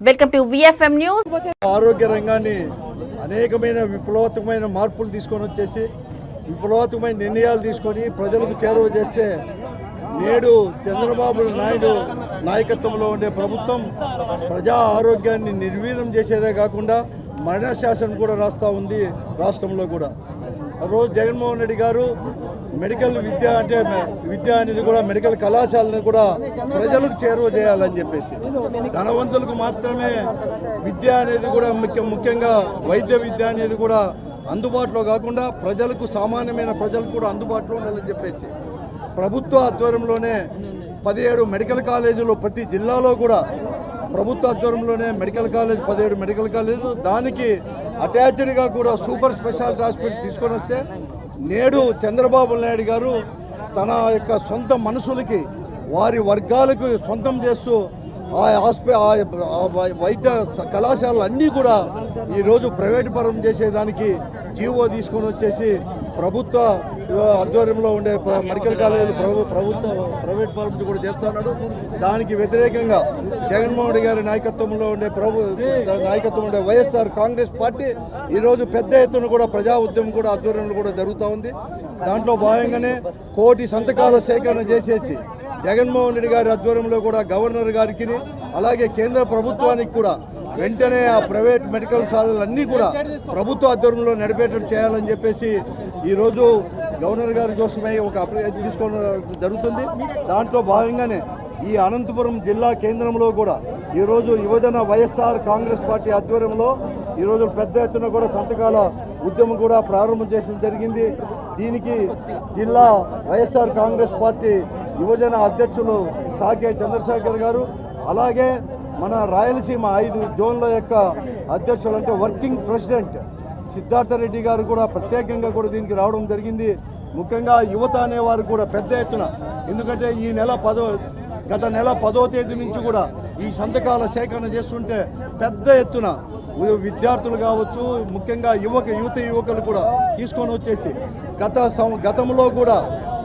Welcome to VFM news ఆరోగ్య రంగాన్ని అనేకమైన విప్లవాత్మకమైన మార్పులు తీసుకొని వచ్చేసి విప్లవాత్మకమైన నిర్ణయాలు తీసుకొని ప్రజలకు చేరువ చేస్తే నేడు చంద్రబాబు నాయుడు నాయకత్వంలో ఉండే ప్రభుత్వం ప్రజా ఆరోగ్యాన్ని నిర్వీర్యం చేసేదే కాకుండా మరణ శాసనం కూడా రాస్తూ ఉంది రాష్ట్రంలో కూడా. రోజు జగన్మోహన్ రెడ్డి గారు మెడికల్ విద్య అంటే విద్య అనేది కూడా మెడికల్ కళాశాలను కూడా ప్రజలకు చేరువ చేయాలని చెప్పేసి. ధనవంతులకు మాత్రమే విద్య అనేది కూడా ముఖ్య ముఖ్యంగా వైద్య విద్య అనేది కూడా అందుబాటులో కాకుండా ప్రజలకు సామాన్యమైన ప్రజలకు కూడా అందుబాటులో ఉండాలని చెప్పేసి. ప్రభుత్వ ఆధ్వర్యంలోనే పదిహేడు మెడికల్ కాలేజీలు ప్రతి జిల్లాలో కూడా ప్రభుత్వ ఆధ్వర్యంలోనే మెడికల్ కాలేజ్ పదిహేడు మెడికల్ కాలేజ్ దానికి అటాచ్డ్గా కూడా సూపర్ స్పెషాలిటీ హాస్పిటల్ తీసుకొని వస్తే నేడు చంద్రబాబు నాయుడు గారు తన యొక్క సొంత మనుషులకి వారి వర్గాలకు సొంతం చేస్తూ ఆ హాస్పి ఆ వై- వైద్య కళాశాలలు అన్నీ కూడా ఈరోజు ప్రైవేట్ పరం చేసేదానికి జీవో తీసుకొని వచ్చేసి ప్రభుత్వ ఆధ్వర్యంలో ఉండే మెడికల్ కాలేజీలు ప్రభు ప్రభుత్వ ప్రైవేట్ పరం కూడా చేస్తున్నాడు దానికి వ్యతిరేకంగా జగన్మోహన్ రెడ్డి గారి నాయకత్వంలో ఉండే ప్రభు నాయకత్వం ఉండే వైఎస్ఆర్ కాంగ్రెస్ పార్టీ ఈరోజు పెద్ద ఎత్తున కూడా ప్రజా ఉద్యమం కూడా ఆధ్వర్యంలో కూడా జరుగుతూ ఉంది. దాంట్లో భాగంగానే కోటి సంతకాల సేకరణ చేసేసి జగన్మోహన్ రెడ్డి గారి ఆధ్వర్యంలో కూడా గవర్నర్ గారికి అలాగే కేంద్ర ప్రభుత్వానికి కూడా వెంటనే ఆ ప్రైవేట్ మెడికల్ అన్నీ కూడా ప్రభుత్వ ఆధ్వర్యంలో నడిపేటట్టు చేయాలని చెప్పేసి ఈరోజు గవర్నర్ గారి కోసమే ఒక అప్లికేషన్ తీసుకోవడం జరుగుతుంది. దాంట్లో భాగంగానే ఈ అనంతపురం జిల్లా కేంద్రంలో కూడా ఈరోజు యువజన వైఎస్ఆర్ కాంగ్రెస్ పార్టీ ఆధ్వర్యంలో ఈరోజు పెద్ద ఎత్తున కూడా సంతకాల ఉద్యమం కూడా ప్రారంభం చేయడం జరిగింది. దీనికి జిల్లా వైఎస్ఆర్ కాంగ్రెస్ పార్టీ యువజన అధ్యక్షులు సాకే చంద్రశేఖర్ గారు అలాగే మన రాయలసీమ ఐదు జోన్ల యొక్క అధ్యక్షులు అంటే వర్కింగ్ ప్రెసిడెంట్ సిద్ధార్థ రెడ్డి గారు కూడా ప్రత్యేకంగా కూడా దీనికి రావడం జరిగింది. ముఖ్యంగా యువత అనేవారు కూడా పెద్ద ఎత్తున. ఎందుకంటే ఈ నెల పదో గత నెల పదో తేదీ నుంచి కూడా ఈ సంతకాల సేకరణ చేస్తుంటే పెద్ద ఎత్తున విద్యార్థులు కావచ్చు ముఖ్యంగా యువక యువత యువకులు కూడా తీసుకొని వచ్చేసి గత సం- గతంలో కూడా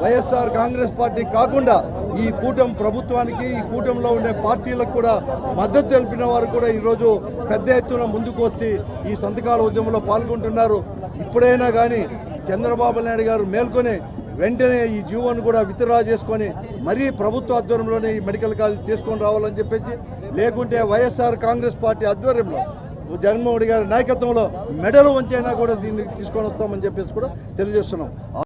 వైఎస్ఆర్ కాంగ్రెస్ పార్టీ కాకుండా ఈ కూటమి ప్రభుత్వానికి ఈ కూటమిలో ఉండే పార్టీలకు కూడా మద్దతు తెలిపిన వారు కూడా ఈరోజు పెద్ద ఎత్తున ముందుకు వచ్చి ఈ సంతకాల ఉద్యమంలో పాల్గొంటున్నారు. ఇప్పుడైనా కానీ చంద్రబాబు నాయుడు గారు మేల్కొని వెంటనే ఈ జీవోను కూడా విత్డ్రా చేసుకొని మరీ ప్రభుత్వ ఆధ్వర్యంలోనే ఈ మెడికల్ కాలేజ్ తీసుకొని రావాలని చెప్పేసి లేకుంటే వైఎస్ఆర్ కాంగ్రెస్ పార్టీ ఆధ్వర్యంలో జగన్మోహన్ గారి నాయకత్వంలో మెడలు వంచైనా కూడా దీన్ని తీసుకొని వస్తామని చెప్పేసి కూడా తెలియజేస్తున్నాం.